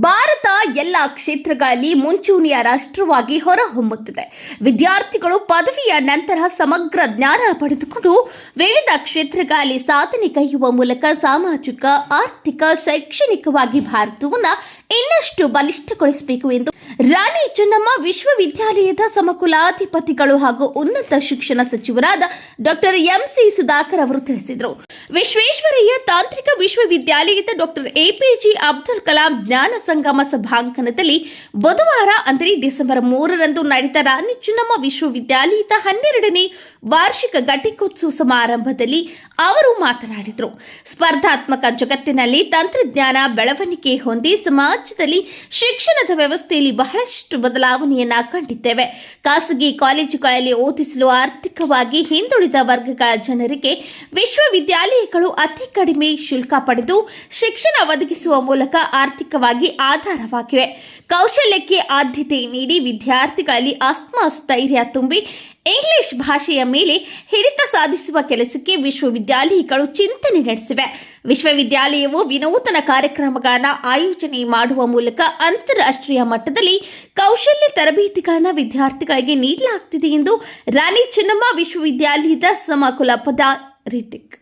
ಭಾರತ ಎಲ್ಲ ಕ್ಷೇತ್ರಗಳಲ್ಲಿ ಮುಂಚೂಣಿಯ ರಾಷ್ಟ್ರವಾಗಿ ಹೊರಹೊಮ್ಮುತ್ತಿದೆ. ವಿದ್ಯಾರ್ಥಿಗಳು ಪದವಿಯ ನಂತರ ಸಮಗ್ರ ಜ್ಞಾನ ಪಡೆದುಕೊಂಡು ವಿವಿಧ ಕ್ಷೇತ್ರಗಳಲ್ಲಿ ಸಾಧನೆ ಕೈಯುವ ಮೂಲಕ ಸಾಮಾಜಿಕ, ಆರ್ಥಿಕ, ಶೈಕ್ಷಣಿಕವಾಗಿ ಭಾರತವನ್ನು ಇನ್ನಷ್ಟು ಬಲಿಷ್ಠಗೊಳಿಸಬೇಕು ಎಂದು ರಾಣಿ ಚೆನ್ನಮ್ಮ ವಿಶ್ವವಿದ್ಯಾಲಯದ ಸಮಕುಲಾಧಿಪತಿಗಳು ಹಾಗೂ ಉನ್ನತ ಶಿಕ್ಷಣ ಸಚಿವರಾದ ಡಾಕ್ಟರ್ ಎಂಸಿ ಸುಧಾಕರ್ ಅವರು ತಿಳಿಸಿದರು. ವಿಶ್ವೇಶ್ವರಯ್ಯ ತಾಂತ್ರಿಕ ವಿಶ್ವವಿದ್ಯಾಲಯದ ಡಾಕ್ಟರ್ ಎಪಿಜೆ ಅಬ್ದುಲ್ ಕಲಾಂ ಜ್ಞಾನ ಸಂಗಮ ಸಭಾಂಗಣದಲ್ಲಿ ಬುಧವಾರ ಅಂದರೆ ಡಿಸೆಂಬರ್ ಮೂರರಂದು ನಡೆದ ರಾಣಿ ಚೆನ್ನಮ್ಮ ವಿಶ್ವವಿದ್ಯಾಲಯದ ಹನ್ನೆರಡನೇ ವಾರ್ಷಿಕ ಘಟಿಕೋತ್ಸವ ಸಮಾರಂಭದಲ್ಲಿ ಅವರು ಮಾತನಾಡಿದರು. ಸ್ಪರ್ಧಾತ್ಮಕ ಜಗತ್ತಿನಲ್ಲಿ ತಂತ್ರಜ್ಞಾನ ಬೆಳವಣಿಗೆ ಹೊಂದಿ ಸಮಾಜದಲ್ಲಿ ಶಿಕ್ಷಣದ ವ್ಯವಸ್ಥೆಯಲ್ಲಿ ಬಹಳಷ್ಟು ಬದಲಾವಣೆಯನ್ನ ಕಂಡಿದ್ದೇವೆ. ಖಾಸಗಿ ಕಾಲೇಜುಗಳಲ್ಲಿ ಓದಿಸಲು ಆರ್ಥಿಕವಾಗಿ ಹಿಂದುಳಿದ ವರ್ಗಗಳ ಜನರಿಗೆ ವಿಶ್ವವಿದ್ಯಾಲಯಗಳು ಅತಿ ಕಡಿಮೆ ಶುಲ್ಕ ಪಡೆದು ಶಿಕ್ಷಣ ಒದಗಿಸುವ ಮೂಲಕ ಆರ್ಥಿಕವಾಗಿ ಆಧಾರವಾಗಿವೆ. ಕೌಶಲ್ಯಕ್ಕೆ ಆದ್ಯತೆ ನೀಡಿ ವಿದ್ಯಾರ್ಥಿಗಳಲ್ಲಿ ಆತ್ಮಸ್ಥೈರ್ಯ ತುಂಬಿ ಇಂಗ್ಲಿಷ್ ಭಾಷೆಯ ಮೇಲೆ ಹಿಡಿತ ಸಾಧಿಸುವ ಕೆಲಸಕ್ಕೆ ವಿಶ್ವವಿದ್ಯಾಲಯಗಳು ಚಿಂತನೆ ನಡೆಸಿವೆ. ವಿಶ್ವವಿದ್ಯಾಲಯವು ವಿನೂತನ ಕಾರ್ಯಕ್ರಮಗಳನ್ನು ಆಯೋಜನೆ ಮಾಡುವ ಮೂಲಕ ಅಂತಾರಾಷ್ಟ್ರೀಯ ಮಟ್ಟದಲ್ಲಿ ಕೌಶಲ್ಯ ತರಬೇತಿಗಳನ್ನು ವಿದ್ಯಾರ್ಥಿಗಳಿಗೆ ನೀಡಲಾಗ್ತಿದೆ ಎಂದು ರಾಣಿ ಚೆನ್ನಮ್ಮ ವಿಶ್ವವಿದ್ಯಾಲಯದ ಸಮಕುಲಪದ ರಿಟಿಕ್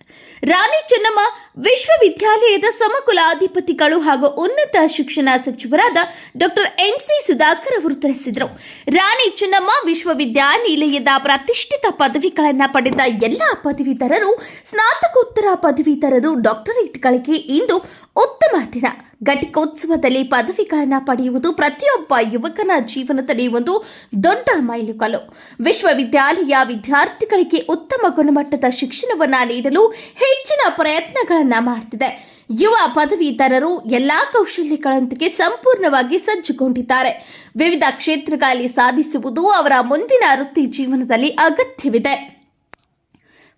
ರಾಣಿ ಚೆನ್ನಮ್ಮ ವಿಶ್ವವಿದ್ಯಾಲಯದ ಸಮಕುಲಾಧಿಪತಿಗಳು ಹಾಗೂ ಉನ್ನತ ಶಿಕ್ಷಣ ಸಚಿವರಾದ ಡಾಕ್ಟರ್ ಎಂಸಿ ಸುಧಾಕರ್ ಅವರು ತಿಳಿಸಿದರು. ರಾಣಿ ಚೆನ್ನಮ್ಮ ವಿಶ್ವವಿದ್ಯಾನಿಲಯದ ಪ್ರತಿಷ್ಠಿತ ಪದವಿಗಳನ್ನು ಪಡೆದ ಎಲ್ಲ ಪದವೀಧರರು, ಸ್ನಾತಕೋತ್ತರ ಪದವೀಧರರು ಡಾಕ್ಟರೇಟ್ಗಳಿಗೆ ಇಂದು ಉತ್ತಮ ದಿನ. ಘಟಿಕೋತ್ಸವದಲ್ಲಿ ಪದವಿಗಳನ್ನು ಪಡೆಯುವುದು ಪ್ರತಿಯೊಬ್ಬ ಯುವಕನ ಜೀವನದಲ್ಲಿ ಒಂದು ದೊಡ್ಡ ಮೈಲುಗಲ್ಲು. ವಿಶ್ವವಿದ್ಯಾಲಯ ವಿದ್ಯಾರ್ಥಿಗಳಿಗೆ ಉತ್ತಮ ಗುಣಮಟ್ಟದ ಶಿಕ್ಷಣವನ್ನು ನೀಡಲು ಹೆಚ್ಚಿನ ಪ್ರಯತ್ನಗಳನ್ನು ಮಾಡ್ತಿದೆ. ಯುವ ಪದವೀಧರರು ಎಲ್ಲಾ ಕೌಶಲ್ಯಗಳೊಂದಿಗೆ ಸಂಪೂರ್ಣವಾಗಿ ಸಜ್ಜುಗೊಂಡಿದ್ದಾರೆ. ವಿವಿಧ ಕ್ಷೇತ್ರಗಳಲ್ಲಿ ಸಾಧಿಸುವುದು ಅವರ ಮುಂದಿನ ವೃತ್ತಿ ಜೀವನದಲ್ಲಿ ಅಗತ್ಯವಿದೆ.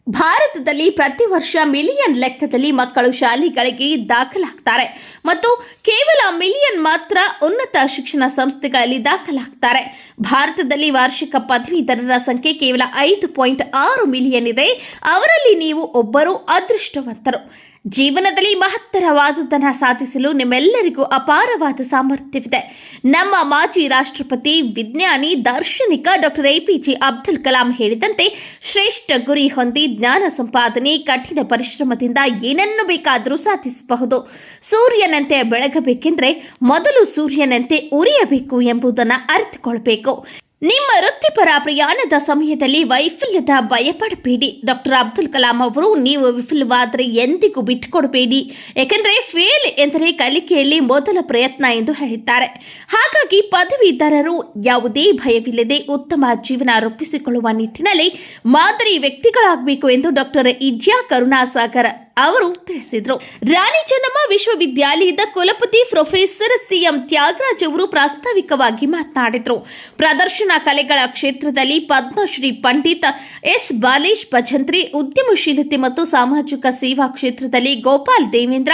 ಭಾರತದಲ್ಲಿ ಪ್ರತಿ ವರ್ಷ ಮಿಲಿಯನ್ ಲೆಕ್ಕದಲ್ಲಿ ಮಕ್ಕಳು ಶಾಲೆಗಳಿಗೆ ದಾಖಲಾಗ್ತಾರೆ ಮತ್ತು ಕೇವಲ ಮಿಲಿಯನ್ ಮಾತ್ರ ಉನ್ನತ ಶಿಕ್ಷಣ ಸಂಸ್ಥೆಗಳಲ್ಲಿ ದಾಖಲಾಗ್ತಾರೆ. ಭಾರತದಲ್ಲಿ ವಾರ್ಷಿಕ ಪದವೀಧರರ ಸಂಖ್ಯೆ ಕೇವಲ ಐದು ಪಾಯಿಂಟ್ ಆರು ಮಿಲಿಯನ್ ಇದೆ. ಅವರಲ್ಲಿ ನೀವು ಒಬ್ಬರು ಅದೃಷ್ಟವಂತರು. ಜೀವನದಲ್ಲಿ ಮಹತ್ತರವಾದುದನ್ನು ಸಾಧಿಸಲು ನಿಮ್ಮೆಲ್ಲರಿಗೂ ಅಪಾರವಾದ ಸಾಮರ್ಥ್ಯವಿದೆ. ನಮ್ಮ ಮಾಜಿ ರಾಷ್ಟ್ರಪತಿ, ವಿಜ್ಞಾನಿ, ದಾರ್ಶನಿಕ ಡಾಕ್ಟರ್ ಎಪಿಜೆ ಅಬ್ದುಲ್ ಕಲಾಂ ಹೇಳಿದಂತೆ, ಶ್ರೇಷ್ಠ ಗುರಿ ಹೊಂದಿ ಜ್ಞಾನ ಸಂಪಾದನೆ, ಕಠಿಣ ಪರಿಶ್ರಮದಿಂದ ಏನನ್ನು ಬೇಕಾದರೂ ಸಾಧಿಸಬಹುದು. ಸೂರ್ಯನಂತೆ ಬೆಳಗಬೇಕೆಂದರೆ, ಮೊದಲು ಸೂರ್ಯನಂತೆ ಉರಿಯಬೇಕು ಎಂಬುದನ್ನು ಅರಿತುಕೊಳ್ಬೇಕು. ನಿಮ್ಮ ವೃತ್ತಿಪರ ಪ್ರಯಾಣದ ಸಮಯದಲ್ಲಿ ವೈಫಲ್ಯದ ಭಯಪಡಬೇಡಿ. ಡಾಕ್ಟರ್ ಅಬ್ದುಲ್ ಕಲಾಂ ಅವರು, ನೀವು ವಿಫಲವಾದರೆ ಎಂದಿಗೂ ಬಿಟ್ಟುಕೊಡಬೇಡಿ. ಏಕೆಂದರೆ ಫೇಲ್ ಎಂದರೆ ಕಲಿಕೆಯಲ್ಲಿ ಮೊದಲ ಪ್ರಯತ್ನ ಎಂದು ಹೇಳಿದ್ದಾರೆ. ಹಾಗಾಗಿ ಪದವೀಧರರು ಯಾವುದೇ ಭಯವಿಲ್ಲದೆ ಉತ್ತಮ ಜೀವನ ರೂಪಿಸಿಕೊಳ್ಳುವ ನಿಟ್ಟಿನಲ್ಲಿ ಮಾದರಿ ವ್ಯಕ್ತಿಗಳಾಗಬೇಕು ಎಂದು ಡಾಕ್ಟರ್ ಇಜ್ಯಾ ಕರುಣಾಸಾಗರ್ ಅವರು ತಿಳಿಸಿದರು. ರಾಣಿ ಚೆನ್ನಮ್ಮ ವಿಶ್ವವಿದ್ಯಾಲಯದ ಕುಲಪತಿ ಪ್ರೊಫೆಸರ್ ಸಿಎಂ ತ್ಯಾಗರಾಜ್ ಅವರು ಪ್ರಾಸ್ತಾವಿಕವಾಗಿ ಮಾತನಾಡಿದರು. ಪ್ರದರ್ಶನ ಕಲೆಗಳ ಕ್ಷೇತ್ರದಲ್ಲಿ ಪದ್ಮಶ್ರೀ ಪಂಡಿತ್ ಎಸ್ ಬಾಲೇಶ್ ಭಜಂತ್ರಿ, ಉದ್ಯಮಶೀಲತೆ ಮತ್ತು ಸಾಮಾಜಿಕ ಸೇವಾ ಕ್ಷೇತ್ರದಲ್ಲಿ ಗೋಪಾಲ್ ದೇವೇಂದ್ರ,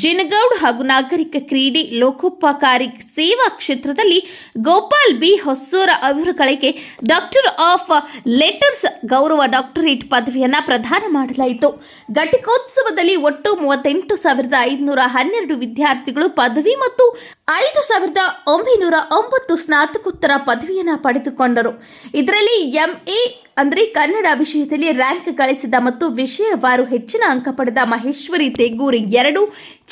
ಜಿನಗೌಡ್ ಹಾಗೂ ನಾಗರಿಕ ಕ್ರೀಡೆ ಲೋಕೋಪಕಾರಿ ಸೇವಾ ಕ್ಷೇತ್ರದಲ್ಲಿ ಗೋಪಾಲ್ ಬಿ ಹೊಸೂರ ಅವರುಗಳಿಗೆ ಡಾಕ್ಟರ್ ಆಫ್ ಲೆಟರ್ಸ್ ಗೌರವ ಡಾಕ್ಟರೇಟ್ ಪದವಿಯನ್ನು ಪ್ರದಾನ ಮಾಡಲಾಯಿತು. ಘಟಿಕೋತ್ಸವದಲ್ಲಿ ಒಟ್ಟು ಮೂವತ್ತೆಂಟು ಸಾವಿರದ ಐದುನೂರ ಹನ್ನೆರಡು ವಿದ್ಯಾರ್ಥಿಗಳು ಪದವಿ ಮತ್ತು ಐದು ಸಾವಿರದ ಒಂಬೈನೂರ ಒಂಬತ್ತು ಸ್ನಾತಕೋತ್ತರ ಪದವಿಯನ್ನು ಪಡೆದುಕೊಂಡರು. ಇದರಲ್ಲಿ ಎಂಎ ಅಂದರೆ ಕನ್ನಡ ವಿಷಯದಲ್ಲಿ ರ್ಯಾಂಕ್ ಗಳಿಸಿದ ಮತ್ತು ವಿಷಯವಾರು ಹೆಚ್ಚಿನ ಅಂಕ ಪಡೆದ ಮಹೇಶ್ವರಿ ತೆಗೂರಿ ಎರಡು,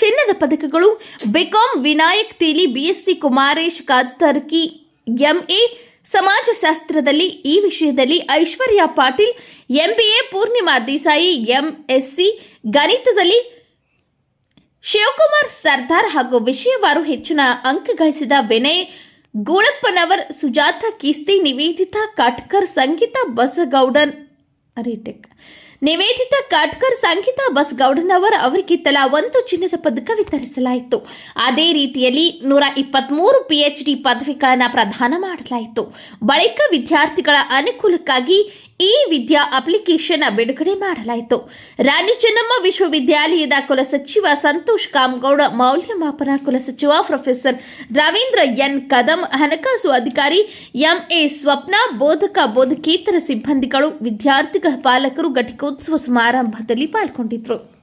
ಚಿನ್ನದ ಪದಕಗಳು, BCom Vinayak Teli BSc Kumaresh Katarki MA ಸಮಾಜಶಾಸ್ತ್ರದಲ್ಲಿ ಈ ವಿಷಯದಲ್ಲಿ ಐಶ್ವರ್ಯ ಪಾಟೀಲ್, ಎಂಬಿಎ ಪೂರ್ಣಿಮಾ ದೇಸಾಯಿ, ಎಂಎಸ್ಸಿ, ಗಣಿತದಲ್ಲಿ ಶಿವಕುಮಾರ್ ಸರ್ದಾರ್ ಹಾಗೂ ವಿಷಯವಾರು ಹೆಚ್ಚಿನ ಅಂಕ ಗಳಿಸಿದ ವಿನಯ್ ಗೋಳಪ್ಪನವರ್, ಸುಜಾತ ಕಿಸ್ತಿ ನಿವೇದಿತಾ ಕಾಟ್ಕರ್, ಸಂಗೀತ ಬಸಗೌಡನ್ ರಿಟೆಕ್ ನಿವೇದಿತಾ ಕಾಟ್ಕರ್ ಸಂಗೀತ ಬಸ್ಗೌಡನವರ್ ಅವರಿಗೆ ತಲಾ ಒಂದು ಚಿನ್ನದ ಪದಕ ವಿತರಿಸಲಾಯಿತು. ಅದೇ ರೀತಿಯಲ್ಲಿ ನೂರ ಇಪ್ಪತ್ಮೂರು ಪಿಎಚ್ಡಿ ಪದವಿಗಳನ್ನು ಪ್ರದಾನ ಮಾಡಲಾಯಿತು. ಬಳಿಕ ವಿದ್ಯಾರ್ಥಿಗಳ ಅನುಕೂಲಕ್ಕಾಗಿ ಈ ವಿದ್ಯಾ ಅಪ್ಲಿಕೇಶನ್ ಬಿಡುಗಡೆ ಮಾಡಲಾಯಿತು. ರಾಣಿ ಚೆನ್ನಮ್ಮ ವಿಶ್ವವಿದ್ಯಾಲಯದ ಕುಲಸಚಿವ ಸಂತೋಷ್ ಕಾಮಗೌಡ, ಮೌಲ್ಯಮಾಪನ ಕುಲಸಚಿವ ಪ್ರೊಫೆಸರ್ ರವೀಂದ್ರ ಎನ್ ಕದಂ, ಹಣಕಾಸು ಅಧಿಕಾರಿ ಎಂಎ ಸ್ವಪ್ನ, ಬೋಧಕ ಬೋಧಕೇತರ ಸಿಬ್ಬಂದಿಗಳು, ವಿದ್ಯಾರ್ಥಿಗಳ ಪಾಲಕರು ಘಟಿಕೋತ್ಸವ ಸಮಾರಂಭದಲ್ಲಿ ಪಾಲ್ಗೊಂಡಿದ್ದರು